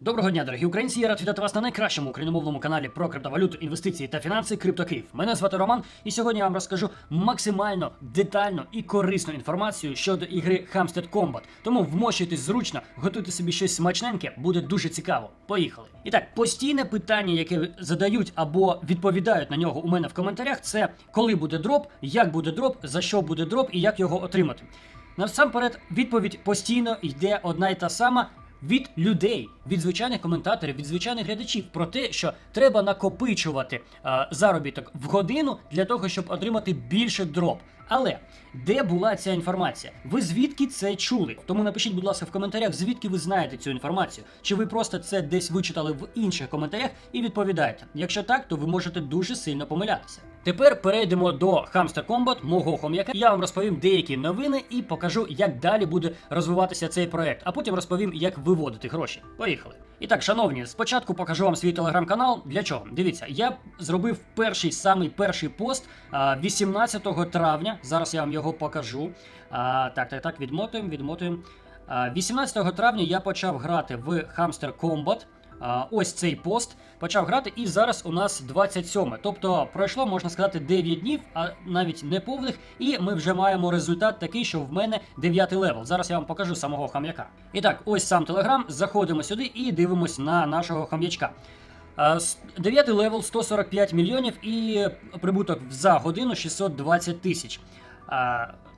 Доброго дня, дорогі українці. Я рад вітати вас на найкращому україномовному каналі про криптовалюту, інвестиції та фінанси CryptoKiv. Мене звати Роман, і сьогодні я вам розкажу максимально детальну і корисну інформацію щодо ігри Hamstead Combat. Тому вмощуйтесь зручно, готуйте собі щось смачненьке, буде дуже цікаво. Поїхали. І так, постійне питання, яке задають або відповідають на нього у мене в коментарях, це коли буде дроп, як буде дроп, за що буде дроп і як його отримати. Насамперед, відповідь постійно йде одна й та сама. Від людей, від звичайних коментаторів, від звичайних глядачів про те, що треба накопичувати е, заробіток в годину для того, щоб отримати більше дроп. Але де була ця інформація? Ви звідки це чули? Тому напишіть, будь ласка, в коментарях, звідки ви знаєте цю інформацію. Чи ви просто це десь вичитали в інших коментарях і відповідаєте? Якщо так, то ви можете дуже сильно помилятися. Тепер перейдемо до Hamster Combat, мого хом'яка. Я вам розповім деякі новини і покажу, як далі буде розвиватися цей проект, а потім розповім, як виводити гроші. Поїхали. І так, шановні, спочатку покажу вам свій телеграм-канал. Для чого? Дивіться, я зробив перший самий перший пост 18 травня. Зараз я вам його покажу. Так, так, так, відмотуємо, відмотуємо. 18 травня я почав грати в Hamster Combat. Ось цей пост почав грати, і зараз у нас 27. Тобто пройшло, можна сказати, 9 днів, а навіть не повних, і ми вже маємо результат такий, що в мене 9 левел. Зараз я вам покажу самого хам'яка. І так, ось сам телеграм. Заходимо сюди і дивимось на нашого хам'ячка. 9 левел 145 мільйонів і прибуток за годину 620 тисяч.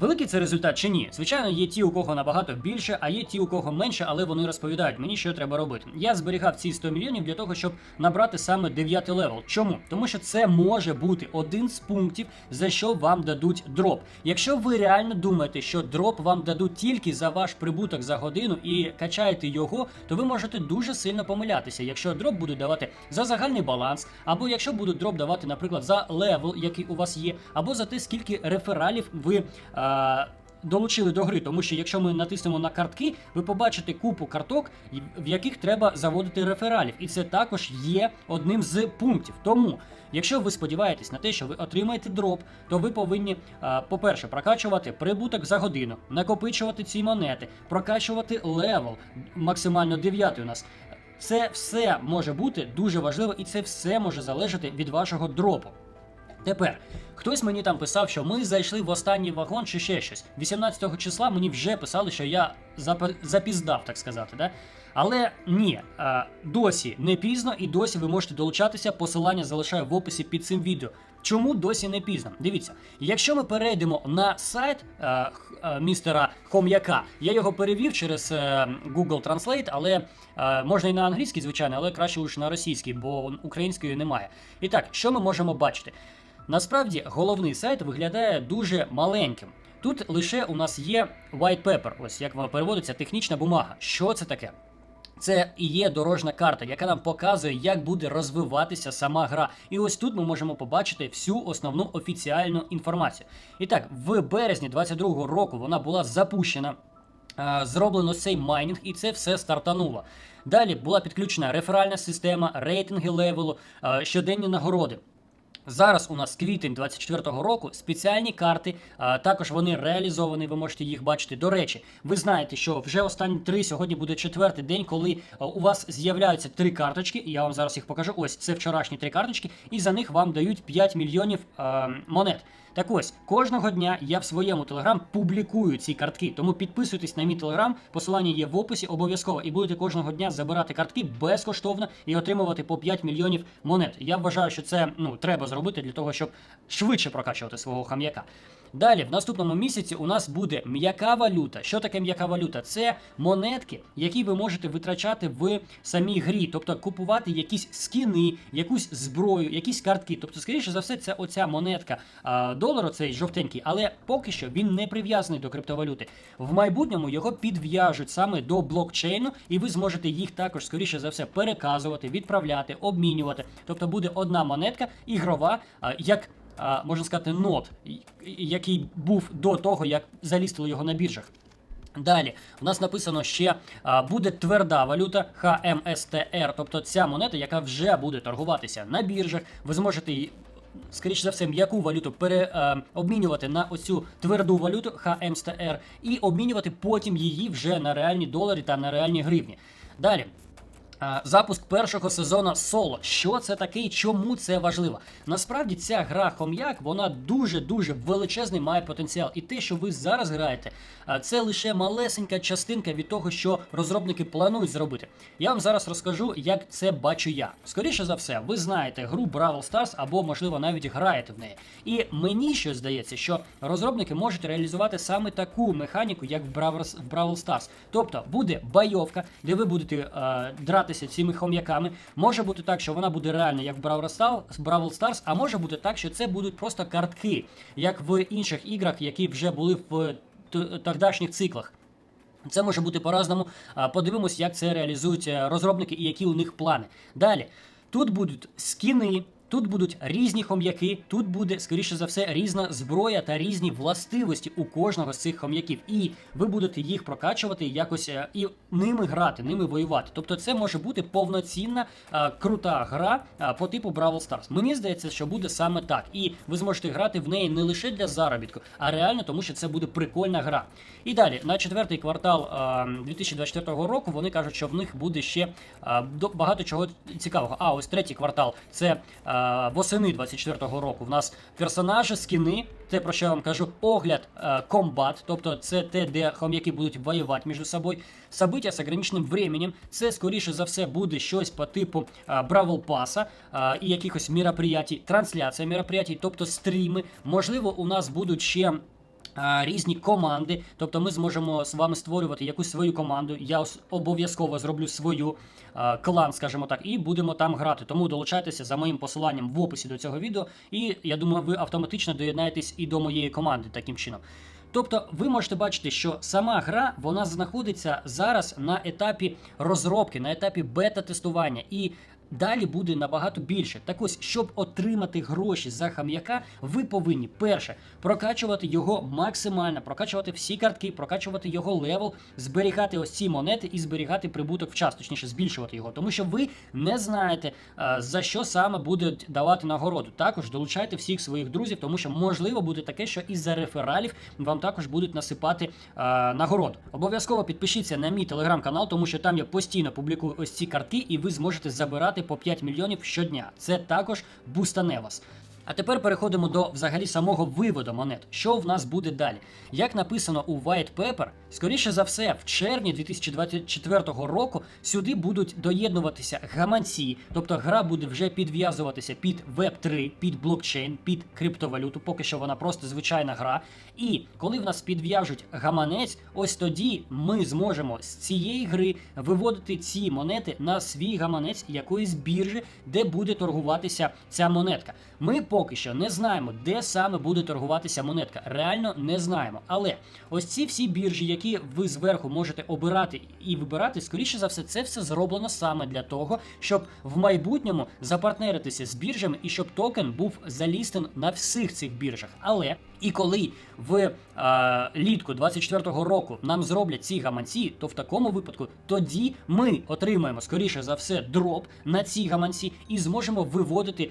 Великий це результат чи ні? Звичайно, є ті, у кого набагато більше, а є ті, у кого менше, але вони розповідають мені, що треба робити. Я зберігав ці 100 мільйонів для того, щоб набрати саме 9 левел. Чому? Тому що це може бути один з пунктів, за що вам дадуть дроп. Якщо ви реально думаєте, що дроп вам дадуть тільки за ваш прибуток за годину і качаєте його, то ви можете дуже сильно помилятися. Якщо дроп буде давати за загальний баланс, або якщо будуть дроп давати, наприклад, за левел, який у вас є, або за те, скільки рефералів ви. А, Долучили до гри, тому що якщо ми натиснемо на картки, ви побачите купу карток, в яких треба заводити рефералів, і це також є одним з пунктів. Тому, якщо ви сподіваєтесь на те, що ви отримаєте дроп, то ви повинні, по-перше, прокачувати прибуток за годину, накопичувати ці монети, прокачувати левел, максимально 9 у нас. Це все може бути дуже важливо, і це все може залежати від вашого дропу. Тепер хтось мені там писав, що ми зайшли в останній вагон чи ще щось. 18 числа мені вже писали, що я зап- запіздав, так сказати. Да? Але ні, досі не пізно і досі ви можете долучатися. Посилання залишаю в описі під цим відео. Чому досі не пізно? Дивіться, якщо ми перейдемо на сайт е, е, містера Хом'яка, я його перевів через е, Google Translate, але е, можна і на англійській, звичайно, але краще лише на російській, бо української немає. І так, що ми можемо бачити? Насправді головний сайт виглядає дуже маленьким. Тут лише у нас є white paper, ось як воно переводиться, технічна бумага. Що це таке? Це і є дорожна карта, яка нам показує, як буде розвиватися сама гра. І ось тут ми можемо побачити всю основну офіціальну інформацію. І так, в березні 22-го року вона була запущена. е, Зроблено цей майнінг, і це все стартануло. Далі була підключена реферальна система, рейтинги левелу, е, щоденні нагороди. Зараз у нас квітень 24-го року спеціальні карти, а, також вони реалізовані, ви можете їх бачити. До речі, ви знаєте, що вже останні три сьогодні буде четвертий день, коли а, у вас з'являються три карточки, і я вам зараз їх покажу. Ось це вчорашні три карточки, і за них вам дають 5 мільйонів а, монет. Так ось кожного дня я в своєму телеграм публікую ці картки. Тому підписуйтесь на мій телеграм, посилання є в описі обов'язково, і будете кожного дня забирати картки безкоштовно і отримувати по 5 мільйонів монет. Я вважаю, що це ну треба зробити для того, щоб швидше прокачувати свого хам'яка. Далі, в наступному місяці у нас буде м'яка валюта. Що таке м'яка валюта? Це монетки, які ви можете витрачати в самій грі, тобто купувати якісь скіни, якусь зброю, якісь картки. Тобто, скоріше за все, це оця монетка долару, цей жовтенький, але поки що він не прив'язаний до криптовалюти. В майбутньому його підв'яжуть саме до блокчейну, і ви зможете їх також, скоріше за все, переказувати, відправляти, обмінювати. Тобто буде одна монетка ігрова, як можна сказати, нот, який був до того, як залістили його на біржах. Далі у нас написано ще буде тверда валюта HMSTR, тобто ця монета, яка вже буде торгуватися на біржах. Ви зможете її. Скоріше за все, м'яку валюту пере, е, на оцю тверду валюту HMSTR і обмінювати потім її вже на реальні долари та на реальні гривні. Далі, Запуск першого сезону соло. Що це таке і чому це важливо? Насправді ця гра хом'як, вона дуже-дуже величезний має потенціал. І те, що ви зараз граєте, це лише малесенька частинка від того, що розробники планують зробити. Я вам зараз розкажу, як це бачу я. Скоріше за все, ви знаєте гру Brawl Stars або, можливо, навіть граєте в неї. І мені щось здається, що розробники можуть реалізувати саме таку механіку, як в Brawl Stars. Тобто буде бойовка, де ви будете е, дратися цими хом'яками. Може бути так, що вона буде реальна, як в Brawl Stars, а може бути так, що це будуть просто картки, як в інших іграх, які вже були в тогдашніх циклах. Це може бути по-разному. Подивимось, як це реалізують розробники і які у них плани. Далі, тут будуть скіни. Тут будуть різні хом'яки, тут буде, скоріше за все, різна зброя та різні властивості у кожного з цих хом'яків. І ви будете їх прокачувати якось е, і ними грати, ними воювати. Тобто це може бути повноцінна е, крута гра е, по типу Brawl Stars. Мені здається, що буде саме так. І ви зможете грати в неї не лише для заробітку, а реально тому, що це буде прикольна гра. І далі, на четвертий квартал е, 2024 року, вони кажуть, що в них буде ще багато чого цікавого. А ось третій квартал це восени 24 року. В нас персонажі, скіни, те про що я вам кажу, огляд е, комбат, тобто це те, де хом'яки будуть воювати між собою. Собиття з ограниченим временем. Це скоріше за все буде щось по типу е, Бравл Паса е, і якихось мероприятій, трансляція мероприятій, тобто стріми. Можливо, у нас будуть ще. Різні команди, тобто ми зможемо з вами створювати якусь свою команду. Я обов'язково зроблю свою клан, скажімо так, і будемо там грати. Тому долучайтеся за моїм посиланням в описі до цього відео, і я думаю, ви автоматично доєднаєтесь і до моєї команди таким чином. Тобто ви можете бачити, що сама гра вона знаходиться зараз на етапі розробки, на етапі бета-тестування, і далі буде набагато більше. Так ось, щоб отримати гроші за хам'яка, ви повинні перше прокачувати його максимально, прокачувати всі картки, прокачувати його левел, зберігати ось ці монети і зберігати прибуток в час, точніше збільшувати його, тому що ви не знаєте е, за що саме будуть давати нагороду. Також долучайте всіх своїх друзів, тому що можливо буде таке, що із-за рефералів вам також будуть насипати е, нагороду. Обов'язково підпишіться на мій телеграм-канал, тому що там я постійно публікую ось ці картки, і ви зможете забирати по 5 мільйонів щодня. Це також бустане вас. А тепер переходимо до взагалі самого виводу монет. Що в нас буде далі? Як написано у White Paper, скоріше за все, в червні 2024 року сюди будуть доєднуватися гаманці, тобто гра буде вже підв'язуватися під Web3, під блокчейн, під криптовалюту. Поки що вона просто звичайна гра. І коли в нас підв'яжуть гаманець, ось тоді ми зможемо з цієї гри виводити ці монети на свій гаманець якоїсь біржі, де буде торгуватися ця монетка. Ми поки що не знаємо, де саме буде торгуватися монетка. Реально не знаємо. Але ось ці всі біржі, які ви зверху можете обирати і вибирати, скоріше за все, це все зроблено саме для того, щоб в майбутньому запартнеритися з біржами і щоб токен був залістен на всіх цих біржах. Але і коли в е, літку 24-го року нам зроблять ці гаманці, то в такому випадку тоді ми отримаємо скоріше за все дроп на ці гаманці і зможемо виводити е,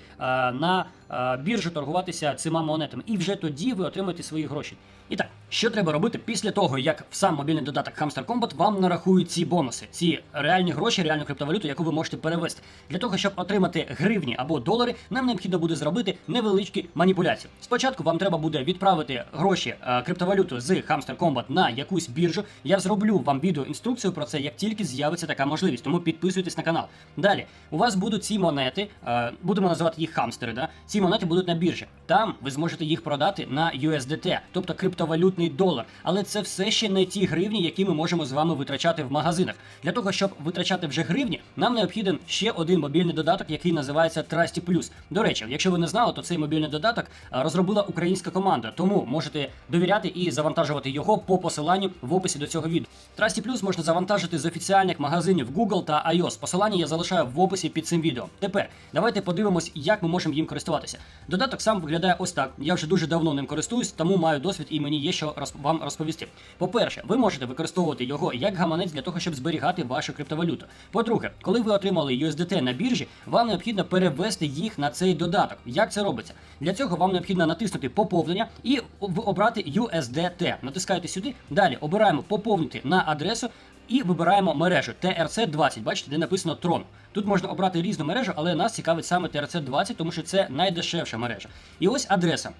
на е, біржу торгуватися цими монетами. І вже тоді ви отримаєте свої гроші. І так, що треба робити після того, як в сам мобільний додаток Hamster Combat вам нарахують ці бонуси, ці реальні гроші, реальну криптовалюту, яку ви можете перевести. Для того, щоб отримати гривні або долари, нам необхідно буде зробити невеличкі маніпуляції. Спочатку вам треба буде відправити гроші е, криптовалюту з Hamster Combat на якусь біржу. Я зроблю вам відеоінструкцію про це, як тільки з'явиться така можливість. Тому підписуйтесь на канал. Далі у вас будуть ці монети, е, будемо називати їх хамстери. Да? Ці монети будуть на біржі. Там ви зможете їх продати на USDT, тобто криптовалютний долар. Але це все ще не ті гривні, які ми можемо з вами витрачати в магазинах. Для того, щоб витрачати вже гривні, нам необхіден ще один мобільний додаток, який називається Trusty Plus. До речі, якщо ви не знали, то цей мобільний додаток розробила українська команда, тому можете довіряти і завантажувати його по посиланню в описі до цього відео. Trusty Plus можна завантажити з офіціальних магазинів Google та iOS. Посилання я залишаю в описі під цим відео. Тепер давайте подивимось, як ми можемо їм користуватися. Додаток сам виглядає ось так. Я вже дуже давно ним користуюсь, тому маю досвід і мені є що вам розповісти. По-перше, ви можете використовувати його як гаманець для того, щоб зберігати вашу криптовалюту. По-друге, коли ви отримали USDT на біржі, вам необхідно перевести їх на цей додаток. Як це робиться? Для цього вам необхідно натиснути поповнення і обрати USDT. Натискаєте сюди. Далі обираємо поповнити на адресу. і вибираємо мережу TRC20. Бачите, де написано Tron. Тут можна обрати різну мережу, але нас цікавить саме TRC20, тому що це найдешевша мережа. І ось адреса.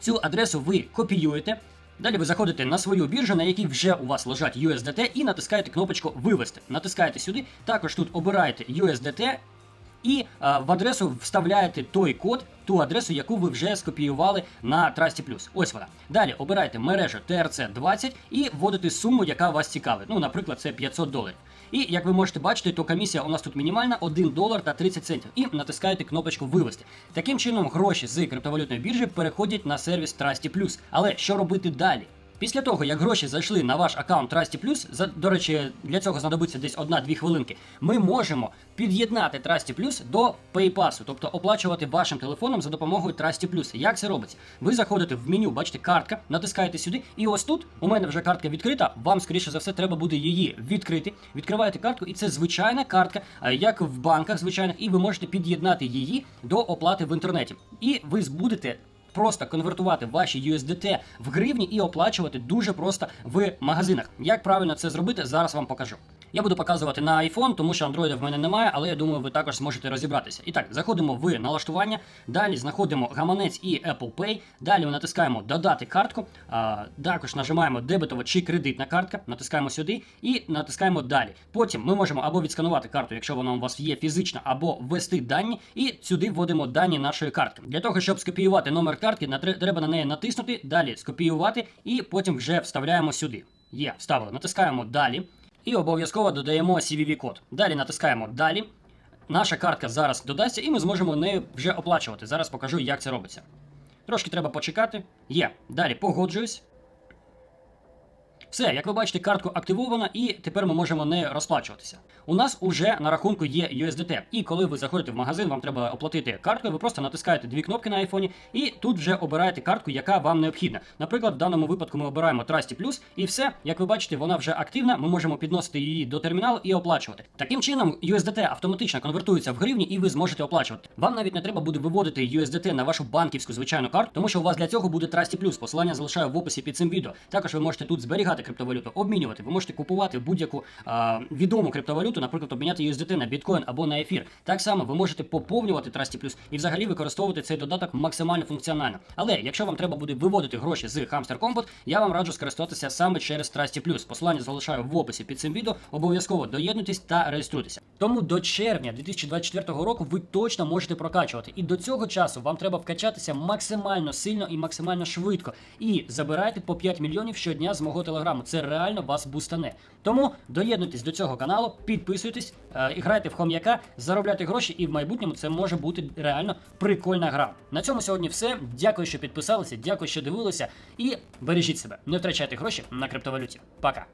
Цю адресу ви копіюєте. Далі ви заходите на свою біржу, на якій вже у вас лежать USDT, і натискаєте кнопочку Вивести. Натискаєте сюди. Також тут обираєте USDT і а, в адресу вставляєте той код, ту адресу, яку ви вже скопіювали на Trusty+. Ось вона. Далі обираєте мережу TRC20 і вводите суму, яка вас цікавить. Ну, наприклад, це 500 доларів. І як ви можете бачити, то комісія у нас тут мінімальна 1 долар та 30 центів. І натискаєте кнопочку Вивести. Таким чином, гроші з криптовалютної біржі переходять на сервіс Trusty+. Але що робити далі? Після того, як гроші зайшли на ваш аккаунт Trusty+, за, до речі, для цього знадобиться десь 1-2 хвилинки, ми можемо під'єднати Trusty до PayPass, тобто оплачувати вашим телефоном за допомогою Trusty+. Як це робиться? Ви заходите в меню, бачите, картка, натискаєте сюди, і ось тут у мене вже картка відкрита. Вам, скоріше за все, треба буде її відкрити. Відкриваєте картку, і це звичайна картка, як в банках звичайних, і ви можете під'єднати її до оплати в інтернеті. І ви будете просто конвертувати ваші USDT в гривні і оплачувати дуже просто в магазинах. Як правильно це зробити, зараз вам покажу. Я буду показувати на iPhone, тому що Android в мене немає, але я думаю, ви також зможете розібратися. І так, заходимо в налаштування, далі знаходимо гаманець і Apple Pay. Далі ми натискаємо Додати картку. А, також нажимаємо дебетова чи кредитна картка, натискаємо сюди і натискаємо далі. Потім ми можемо або відсканувати карту, якщо вона у вас є фізична, або ввести дані, і сюди вводимо дані нашої картки. Для того, щоб скопіювати номер картки, треба на неї натиснути, далі скопіювати, і потім вже вставляємо сюди. Є, вставили. Натискаємо далі. І обов'язково додаємо CVV-код. Далі натискаємо Далі. Наша картка зараз додасться, і ми зможемо нею вже оплачувати. Зараз покажу, як це робиться. Трошки треба почекати. Є. Далі погоджуюсь. Все, як ви бачите, картку активовано, і тепер ми можемо нею розплачуватися. У нас уже на рахунку є USDT. І коли ви заходите в магазин, вам треба оплатити карткою, ви просто натискаєте дві кнопки на айфоні, і тут вже обираєте картку, яка вам необхідна. Наприклад, в даному випадку ми обираємо Trusty Plus, і все, як ви бачите, вона вже активна. Ми можемо підносити її до терміналу і оплачувати. Таким чином, USDT автоматично конвертується в гривні, і ви зможете оплачувати. Вам навіть не треба буде виводити USDT на вашу банківську звичайну карту, тому що у вас для цього буде Trusty Plus. Посилання залишаю в описі під цим відео. Також ви можете тут зберігати криптовалюту, обмінювати. Ви можете купувати будь-яку відому криптовалюту, наприклад, обміняти USDT на біткоін або на ефір. Так само ви можете поповнювати Trusty Plus і взагалі використовувати цей додаток максимально функціонально. Але якщо вам треба буде виводити гроші з Hamster Combat, я вам раджу скористатися саме через Trusty Plus. Посилання залишаю в описі під цим відео. Обов'язково доєднуйтесь та реєструйтеся. Тому до червня 2024 року ви точно можете прокачувати. І до цього часу вам треба вкачатися максимально сильно і максимально швидко. І забирайте по 5 мільйонів щодня з мого телеграму. Це реально вас бустане. Тому доєднуйтесь до цього каналу, підписуйтесь, е, грайте в хом'яка, заробляйте гроші, і в майбутньому це може бути реально прикольна гра. На цьому сьогодні все. Дякую, що підписалися, дякую, що дивилися. І бережіть себе. Не втрачайте гроші на криптовалюті. Пока.